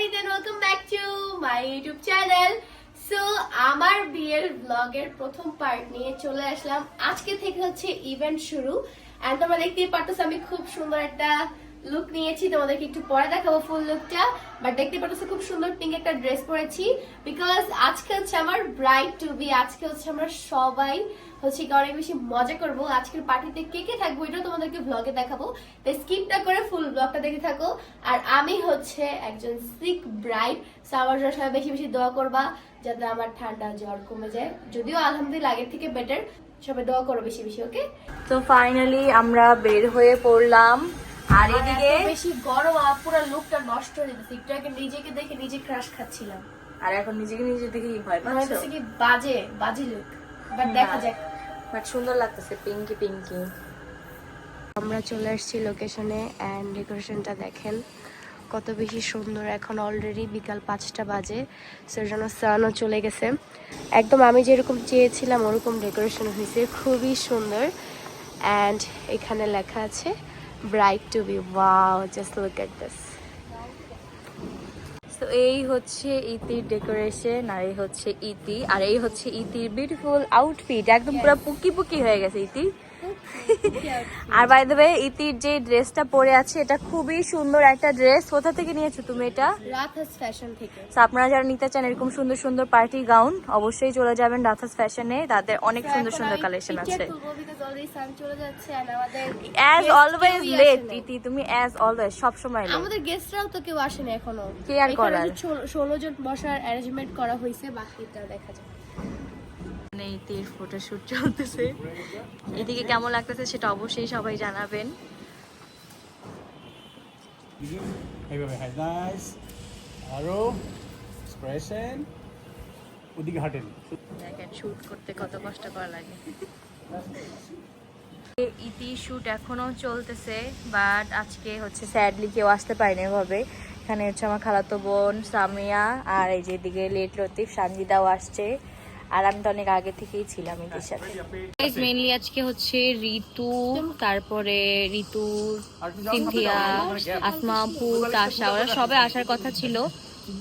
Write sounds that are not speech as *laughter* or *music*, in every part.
Guys and welcome back to my YouTube channel so আমার বিয়ের ব্লগের প্রথম পার্ট নিয়ে চলে আসলাম। আজকে থেকে হচ্ছে ইভেন্ট শুরু। এন্ড তোমরা দেখতেই পারতেছ, আমি খুব সুন্দর একটা লুক নিয়েছি, তোমাদেরকে একটু পরে দেখাবো ফুল লুকটা বাট দেখতে পারতেছো খুব সুন্দর পিঙ্ক একটা ড্রেস পরেছি। বিকজ আজকে হচ্ছে আমার ব্রাইট টু বি আজকে হচ্ছে আমরা সবাই হচ্ছে কি অনেক বেশি মজা করব। আজকের পার্টিতে কে কে থাকব এটাও তোমাদেরকে ব্লগে দেখাবো। তাই স্কিপটা করে ফুল ব্লগটা দেখে থাকো। আর আমি হচ্ছে একজন সিক ব্রাইট সো আমার জন্য সবাই বেশি বেশি দোয়া করবা যাতে আমার ঠান্ডা জ্বর কমে যায়। যদিও আলহামদুলিল্লাহ আগের থেকে বেটার সবাই দোয়া করো বেশি বেশি ওকে তো ফাইনালি আমরা বের হয়ে পড়লাম। আর এদিকে বেশি গরম আর পুরো লুকটা নষ্ট হয়ে যেতেছে। একটু আগে নিজেকে দেখে নিজে ক্রাশ খাচ্ছিলাম। আর এখন নিজেকে নিজে দেখে কি ভয় মনে পাচ্ছ? কি বাজে বাজে লুক বাট দেখা যাক। বাট সুন্দর লাগতেছে পিঙ্কি পিঙ্কি আমরা চলে আসছি লোকেশনে অ্যান্ড ডেকোরেশনটা দেখেন। কত বেশি সুন্দর এখন অলরেডি বিকাল পাঁচটা বাজে। সেই জন্য সানও চলে গেছে। একদম আমি যেরকম চেয়েছিলাম ওরকম ডেকোরেশন হয়েছে। খুবই সুন্দর। অ্যান্ড এখানে লেখা আছে bright to be wow just look at this তো এই হচ্ছে ইতির ডেকোরেশন আর এই হচ্ছে ইতি আর এই হচ্ছে ইতির বিউটিফুল আউটফিট একদম পুরো পুকি পুকি হয়ে গেছে ইতি। *laughs* আর বাই দ্য ওয়ে ইতির যে ড্রেসটা পরে আছে এটা খুবই সুন্দর একটা ড্রেস কোথা থেকে নিয়েছো তুমি এটা? রাথাস ফ্যাশন থেকে। আপনারা যারা নিতে চান এরকম সুন্দর সুন্দর পার্টি গাউন অবশ্যই চলে যাবেন রাথাস ফ্যাশনে তাদের অনেক সুন্দর সুন্দর কালেকশন আছে। অ্যাজ অলওয়েজ লেট ইতি তুমি অ্যাজ অলওয়েজ সব সময় আমাদের গেস্টরাও তো কেউ আসেনি এখনও। কে আর করার? যে ষোলো- ষোলো জন বসার অ্যারেঞ্জমেন্ট করা হয়েছে বাকিটা দেখা যাক। মানে ইতির ফটোশুট চলতেছে। এদিকে কেমন লাগতেছে সেটা অবশ্যই সবাই জানাবেন। এইভাবে আরও ওদিকে হাঁটেন। দেখেন শুট করতে কত কষ্ট করা লাগে। ইতি এখনও চলতেছে বাট আজকে হচ্ছে স্যাডলি কেউ আসতে পারেনি এভাবে। এখানে হচ্ছে আমার খালাতো বোন সামিয়া আর এই যে এদিকে লেট লতিফ সানজিদাও আসছে। আর আমি তো অনেক আগে থেকেই ছিলাম এদের সাথে। মেইনলি আজকে হচ্ছে ঋতু তারপরে ঋতু সিনথিয়া আসমা আপু তাশা ওরা সবাই আসার কথা ছিল।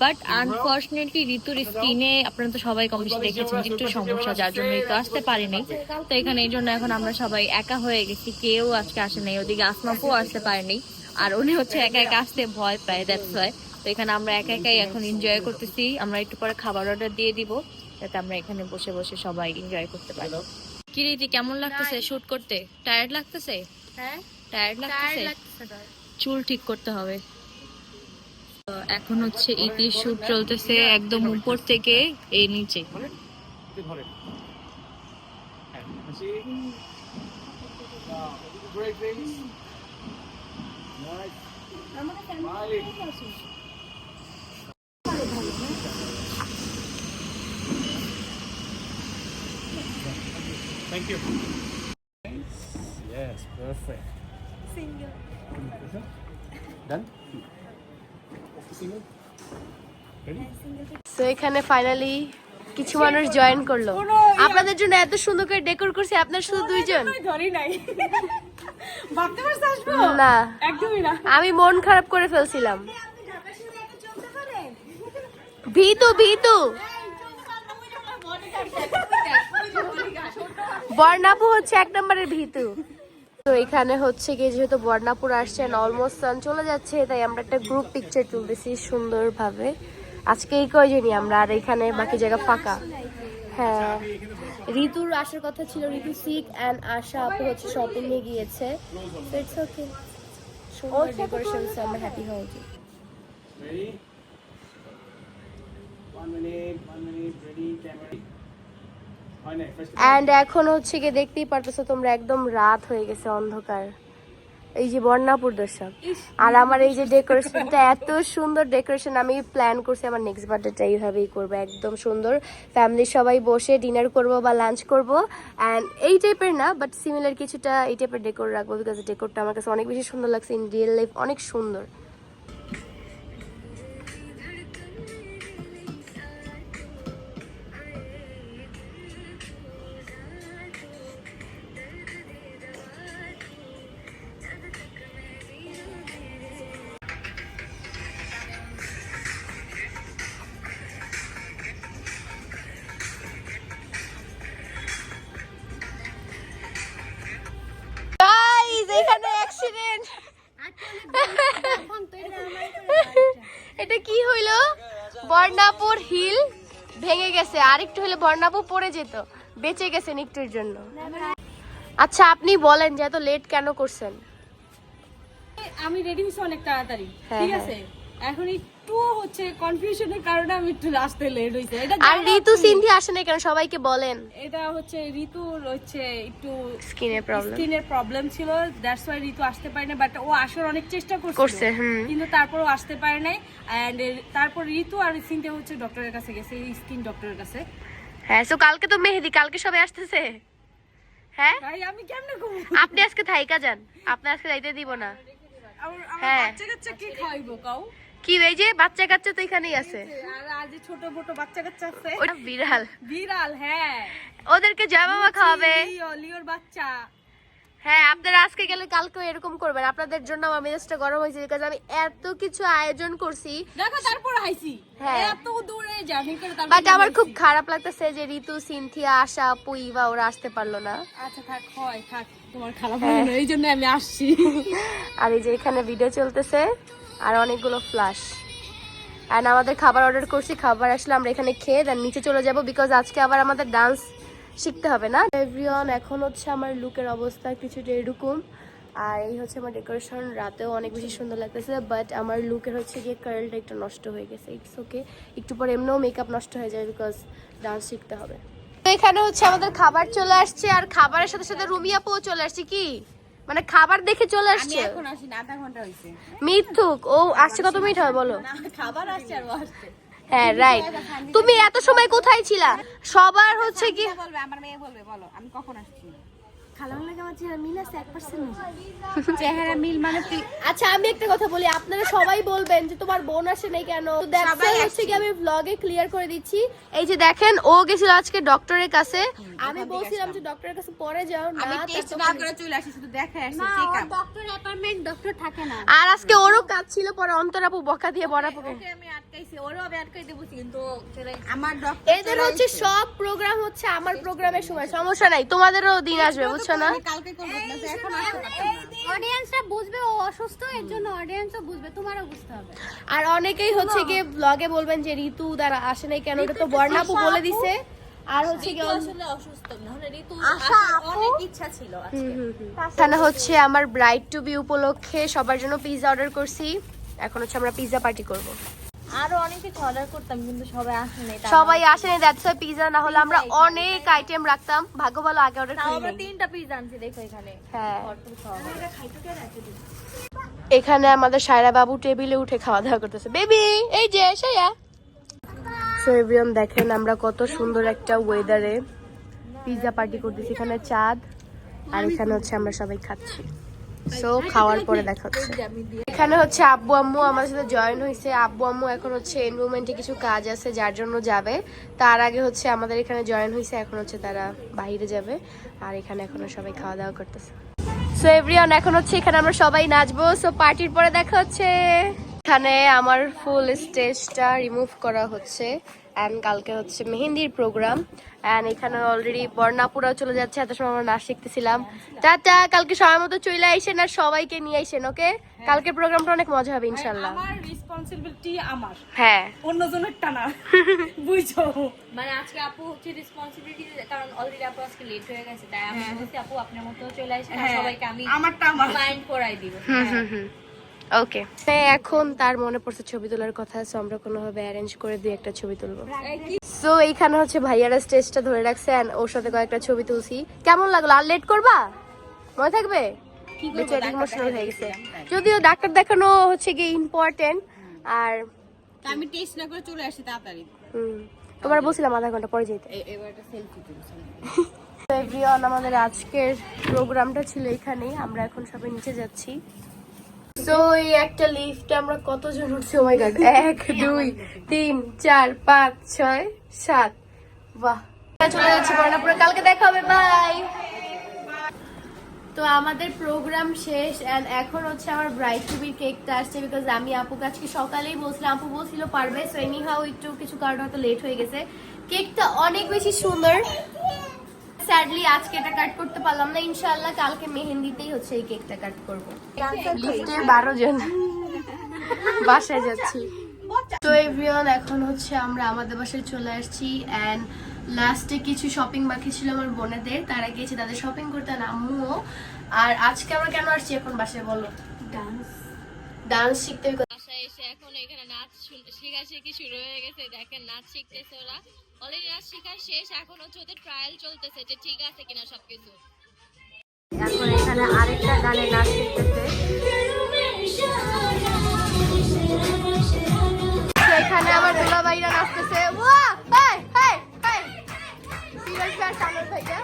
বাট আনফর্চুনেটলি ঋতুর স্কিনে আপনারা তো সবাই কম বেশি দেখেছেন যে একটু সমস্যা যার জন্য ঋতু আসতে পারেনি। তো এখানে এই জন্য এখন আমরা সবাই একা হয়ে গেছি। কেউ আজকে আসে নাই ওদিকে আসমাপু আসতে পারেনি। আর উনি হচ্ছে একা একা আসতে ভয় পায় দ্যাটস ওয়াই তো এখানে আমরা একা একাই এখন এনজয় করতেছি। আমরা একটু পরে খাবার অর্ডার দিয়ে দিব। যাতে আমরা এখানে বসে বসে সবাই এনজয় করতে পারি। কি রীতি কেমন লাগতেছে শুট করতে? টায়ার্ড লাগতেছে? হ্যাঁ। টায়ার্ড লাগতেছে? চুল ঠিক করতে হবে। এখন হচ্ছে ইতি শুট চলতেছে একদম উপর থেকে এই নিচে। ধরে হ্যাঁ হাসি breakfast nice Thank you. Yes, perfect. Single. Done? Single? Ready? তো এখানে ফাইনালি কিছু মানুষ জয়েন করল আপনাদের জন্য এত সুন্দর করে ডেকোর করছি আপনার শুধু দুইজন না আমি মন খারাপ করে ফেলছিলাম ভীতু ভীতু বর্ণাপু হচ্ছে এক নম্বরের ভীতু। তো এখানে হচ্ছে কি যেহেতু বর্ণাপুর আসছেন অলমোস্ট সান চলে যাচ্ছে তাই আমরা একটা গ্রুপ পিকচার তুলতেছি সুন্দরভাবে। আজকে এই কয়জনই আমরা? আর এখানে বাকি জায়গা ফাঁকা? হ্যাঁ। ঋতুর আসার কথা ছিল ঋতু সিক অ্যান্ড আশা আপু হচ্ছে শপিং এ গিয়েছে। ইটস ওকে সুন্দর ডেকোরেশন আমরা হ্যাপি হওয়া উচিত Ready? One minute, one minute, ready, camera. And এখন হচ্ছে গিয়ে দেখতেই পারতেছো তোমরা একদম রাত হয়ে গেছে অন্ধকার। এই যে বর্ণাপুর দর্শক। আর আমার এই যে ডেকোরেশনটা এত সুন্দর ডেকোরেশন আমি প্ল্যান করছি আমার নেক্সট বার্থডেটা এইভাবেই করব একদম সুন্দর। ফ্যামিলির সবাই বসে ডিনার করব বা লাঞ্চ করব। অ্যান্ড এই টাইপের না বাট সিমিলার কিছুটা এই টাইপের ডেকোর রাখব বিকজ ডেকোরটা আমার কাছে অনেক বেশি সুন্দর লাগছে ইন রিয়েল লাইফ অনেক সুন্দর। গেছে আর একটু হলে বর্ণাবু পড়ে যেত। বেঁচে গেছেন একটুর জন্য। আচ্ছা আপনি বলেন যে এত লেট কেন করছেন? আমি রেডি হয়েছি অনেক তাড়াতাড়ি। হ্যাঁ, ঠিক হ্যাঁ। আছে? এখন একটু হচ্ছে কনফিউশনের কারণে আমি একটু আসতে লেট হয়েছে এটা আর ঋতু সিন্ধি আসে না কেন? সবাইকে বলেন। এটা হচ্ছে ঋতুর হচ্ছে একটু স্কিনের প্রবলেম স্কিনের প্রবলেম ছিল দ্যাটস ওয়াই ঋতু আসতে পারে না বাট ও আসার অনেক চেষ্টা করছে করছে, কিন্তু তারপর ও আসতে পারে নাই এন্ড তারপর ঋতু আর সিনতে হচ্ছে ডক্টরের কাছে গেছে স্কিন ডক্টরের কাছে। হ্যাঁ তো কালকে তো মেহেদি কালকে সবাই আসতেছে। হ্যাঁ? তাই আমি কেমনে আপনি আজকে থাইকা যান। আপনি আজকে যাইতে দিব না। আমার আমার হ্যাঁ। বাচ্চা কাচ্চা কে খাওয়াইবো কাউ কি এই যে বাচ্চা কাচ্চা তো এখানেই আছে। আর আজ ছোট ছোট বাচ্চা কাচ্চা আছে। ওটা বিড়াল। বিড়াল হ্যাঁ। ওদেরকে জয় বাবা খাওয়াবে। লিওর বাচ্চা। হ্যাঁ আপনারা আজকে গেলে এরকম করবেন। আপনাদের জন্য আমার মেজাজটা গরম হয়েছে বিকজ আমি এত কিছু আয়োজন করছি। দেখো তারপর আইছি। হ্যাঁ। এত দূরে জার্নি করে তারপর বাট আমার খুব খারাপ লাগতেছে যে ঋতু সিনথিয়া আশা পুইবা ওরা আসতে পারল না। আচ্ছা থাক হয় থাক। তোমার খারাপ হ্যাঁ। এই জন্য আমি আসছি। আর এই যে এখানে ভিডিও চলতেছে। আর অনেকগুলো ফ্লাশ অ্যান্ড আমাদের খাবার অর্ডার করছি, খাবার আসলে আমরা এখানে খেয়ে দেন নিচে চলে যাব বিকজ আজকে আবার আমাদের ডান্স শিখতে হবে না? এভরিওয়ান এখন হচ্ছে আমার লুকের অবস্থা কিছুটা এরকম। আর এই হচ্ছে আমার ডেকোরেশন রাতেও অনেক বেশি সুন্দর লাগতেছে বাট আমার লুকের হচ্ছে গিয়ে কার্লটা একটু নষ্ট হয়ে গেছে। ইটস ওকে একটু পরে এমনিও মেকআপ নষ্ট হয়ে যায় বিকজ ডান্স শিখতে হবে। এখানে হচ্ছে আমাদের খাবার চলে আসছে, আর খাবারের সাথে সাথে রুমিয়াপুও চলে আসছে, কি? মানে খাবার দেখে চলে আসছে। এখন আসি আধা ঘণ্টা হইছে। মিথুক ও আসছে কত মিনিট হয় বলো? খাবার আসছে আর আসছে। হ্যাঁ রাইট তুমি এত সময় কোথায় ছিলা? সবার হচ্ছে কি বলবে আমার মেয়ে বলবে বলো আমি কখন আসছি? খালাম লাগে আমার চেহারা মিল আছে? এক পার্সেন্ট *laughs* চেহারা মিল মানে আচ্ছা আমি একটা কথা বলি আপনারা সবাই বলবেন যে তোমার বোন আসে নাই কেন? সবাই হচ্ছে কি আমি ব্লগে ক্লিয়ার করে দিচ্ছি। এই যে দেখেন ও গেছিল আজকে ডক্টরের কাছে। আমি বলছিলাম যে ডক্টরের কাছে পরে যাও না আমি টেস্ট না করে চলে আসি শুধু দেখে আসি check up doctor appointment doctor থাকে না। আর আজকে ওরও কাজ ছিল পরে অন্তরাপু বকা দিয়ে ওকে আমি আটকাইছি ওরও আমি আটকাইতে বলছি কিন্তু আমার ডক্টর এদের হচ্ছে সব প্রোগ্রাম হচ্ছে আমার প্রোগ্রামের সময় সমস্যা নাই তোমাদেরও দিন আসবে বুঝছ না? কালকে করব না। এখন অডিয়েন্সরা বুঝবে ও অসুস্থ এর জন্য অডিয়েন্সও বুঝবে তোমারও বুঝতে হবে। আর অনেকেই হচ্ছে কি ব্লগে বলবেন যে ঋতু দ্বারা আসে নাই কেন? ওটা তো বর্ণাপু বলে দিছে। আর হচ্ছে কি আসলে অসুস্থ না হলে ঋতু আশা আসার আপু- অনেক ইচ্ছা ছিল আজকে। এখানে হচ্ছে আমার ব্রাইড টু বি উপলক্ষে সবার জন্য পিৎজা অর্ডার করছি। এখন হচ্ছে আমরা পিৎজা পার্টি করব। আরও অনেক কিছু অর্ডার করতাম কিন্তু সবাই আসেনি সবাই আসেনি দ্যাটস ওয়াই পিৎজা না হলে আমরা অনেক আইটেম রাখতাম ভাগ্য ভালো আগে অর্ডার করি আমরা তিনটা পিস আনছি দেখো এখানে। হ্যাঁ। এখানে আমাদের সায়রা বাবু টেবিলে উঠে খাওয়া দাওয়া করতেছে। বেবি এই যে সায়া। সো এভরিওয়ান দেখেন আমরা কত সুন্দর একটা ওয়েদারে পিৎজা পার্টি করতেছি। এখানে চাঁদ আর এখানে হচ্ছে আমরা সবাই খাচ্ছি। সো খাওয়ার পরে দেখা এখানে হচ্ছে আব্বু আম্মু আমার সাথে জয়েন হয়েছে। আব্বু আম্মু এখন হচ্ছে এনভারমেন্টে কিছু কাজ আছে, যার জন্য যাবে। তার আগে হচ্ছে আমাদের এখানে জয়েন হয়েছে, এখন হচ্ছে তারা বাইরে যাবে। আর এখানে এখনও সবাই খাওয়া দাওয়া করতেছে। সো এভরিওয়ান এখন হচ্ছে এখানে আমরা সবাই নাচবো। সো পার্টির পরে দেখা হচ্ছে। এখানে আমার ফুল স্টেজটা রিমুভ করা হচ্ছে। অ্যান্ড কালকে হচ্ছে মেহেন্দির প্রোগ্রাম অ্যান্ড এখানে অলরেডি বর্ণাপুরাও চলে যাচ্ছে এত সময় আমরা নাচ শিখতেছিলাম। টাটা কালকে সময় মতো চলে আইসেন আর সবাইকে নিয়ে আইসেন ওকে? কালকে প্রোগ্রামটা অনেক মজা হবে ইনশাল্লাহ আমার রেসপন্সিবিলিটি আমার। হ্যাঁ। অন্যজনের টানা। *laughs* বুঝছ? মানে আজকে আপু হচ্ছে রেসপন্সিবিলিটি কারণ অলরেডি আপু আজকে লেট হয়ে গেছে তাই আমি বলছি আপু আপনার মতো চলে আসেন হ্যাঁ, সবাইকে আমি আমারটা আমার। মাইন্ড করাই দিব। হুম হুম হুম। ওকে এখন তার মনে পড়ছে ছবি তোলার কথা সো আমরা কোনোভাবে অ্যারেঞ্জ করে দিয়ে একটা ছবি তুলবো। সো এইখানে হচ্ছে ভাইয়ারা স্টেজটা ধরে রাখছে and ওর সাথে কয়েকটা ছবি তুলছি। কেমন লাগল? আর লেট করবা? মনে থাকবে? ইমোশনাল হয়ে গেছে। যদিও ডাক্তার দেখানো হচ্ছে গিয়ে ইম্পর্টেন্ট আর আমি টেস্ট না করে চলে আসি তাড়াতাড়ি। হুম, তোমার বলছিলাম আধা ঘণ্টা পরে যেতে। এ- এবার একটা সেলফি তুলছি। *laughs* এভরিওয়ান আমাদের আজকের প্রোগ্রামটা ছিল এখানেই। আমরা এখন সবাই নিচে যাচ্ছি। তো এই একটা লিফটে আমরা কতজন উঠছি? ও মাই গড এক, দুই, তিন, চার, পাঁচ, ছয়, সাত। বাহ। চলে যাচ্ছি বর্ণাপুরে। কালকে দেখা হবে। বাই তো আমাদের প্রোগ্রাম শেষ এন্ড এখন হচ্ছে আমার ব্রাইড টু বি কেকটা আসছে বিকজ আমি আপু আজকে সকালেই বলছিলাম। আপু বলছিল পারবে সো এনি হাউ একটু কিছু কারণে হয়তো লেট হয়ে গেছে। কেকটা অনেক বেশি সুন্দর। স্যাডলি আজকে এটা কাট করতে পারলাম না। ইনশাআল্লাহ কালকে মেহেন্দিতেই হচ্ছে এই কেকটা কাট করব। লিফটে বারো জন। বাসায় যাচ্ছি। তো এভরিওয়ান এখন হচ্ছে আমরা আমাদের বাসায় চলে আসছি। অ্যান্ড লাস্টে কিছু শপিং বাকি ছিল আমার বোনেদের। তারা গিয়েছে তাদের শপিং করতে আর আম্মুও। আর আজকে আমরা কেন আসছি এখন বাসায় বলো? ডান্স ডান্স শিখতে বাসায় এসে এখন এখানে নাচ শুন- শেখাশেখি শুরু হয়ে গেছে। দেখেন নাচ শিখতেছে ওরা। অলরেডি নাচ শেখা শেষ এখন হচ্ছে ওদের ট্রায়াল চলতেছে যে ঠিক আছে কিনা সবকিছু। এখন এখানে আরেকটা গানে নাচ শিখতেছে এখানে আমার দুলা ভাইরা নাচতেছে। ওয়া হাই হাই হাই। সিরিয়াস ব্যাস সামনে থেকে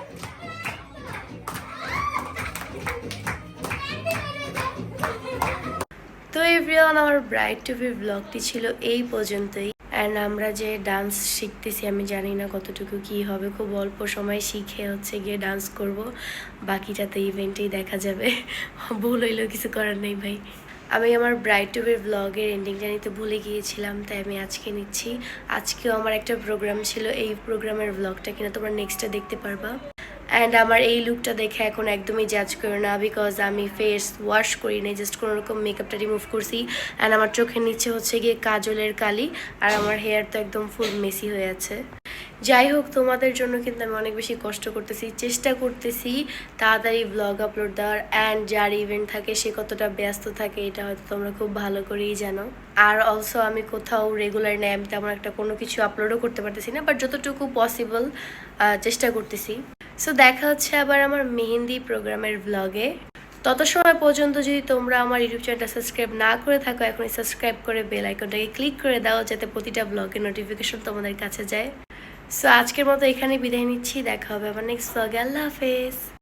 তো এভরিওয়ান আমার ব্রাইট টু বি ব্লগটি ছিল এই পর্যন্তই। অ্যান্ড আমরা যে ডান্স শিখতেছি, আমি জানি না কতটুকু কি হবে। খুব অল্প সময় শিখে হচ্ছে গিয়ে ডান্স করব। বাকিটাতে ইভেন্টেই দেখা যাবে। *laughs* ভুল হইলেও কিছু করার নেই ভাই। আমি আমার ব্রাইট টু বি ব্লগের এন্ডিংটা নিতে ভুলে গিয়েছিলাম, তাই আমি আজকে নিচ্ছি। আজকেও আমার একটা প্রোগ্রাম ছিল, এই প্রোগ্রামের ব্লগটা কিনা তোমরা নেক্সটটা দেখতে পারবা। অ্যান্ড আমার এই লুকটা দেখে এখন একদমই জাজ করো না বিকজ আমি ফেস ওয়াশ করি না জাস্ট কোনোরকম মেকআপটা রিমুভ করছি। অ্যান্ড আমার চোখের নিচে হচ্ছে গিয়ে কাজলের কালি, আর আমার হেয়ার তো একদম ফুল মেসি হয়ে আছে। যাই হোক, তোমাদের জন্য কিন্তু আমি অনেক বেশি কষ্ট করতেছি, চেষ্টা করতেছি তাড়াতাড়ি ব্লগ আপলোড দেওয়ার অ্যান্ড যার ইভেন্ট থাকে সে কতটা ব্যস্ত থাকে এটা হয়তো তোমরা খুব ভালো করেই জানো। আর অলসো আমি কোথাও রেগুলার নেই আমি তেমন একটা কোনো কিছু আপলোডও করতে পারতেছি না বাট যতটুকু পসিবল চেষ্টা করতেছি। সো দেখা হচ্ছে আবার আমার মেহেন্দি প্রোগ্রামের ব্লগে তত সময় পর্যন্ত যদি তোমরা আমার ইউটিউব চ্যানেলটা সাবস্ক্রাইব না করে থাকো, এখনই সাবস্ক্রাইব করে বেল আইকনটাকে ক্লিক করে দাও, যাতে প্রতিটা ব্লগের নোটিফিকেশন তোমাদের কাছে যায়। সো আজকের মতো এখানে বিদায় নিচ্ছি দেখা হবে আবার নেক্সট ব্লগে আল্লাহ হাফেজ।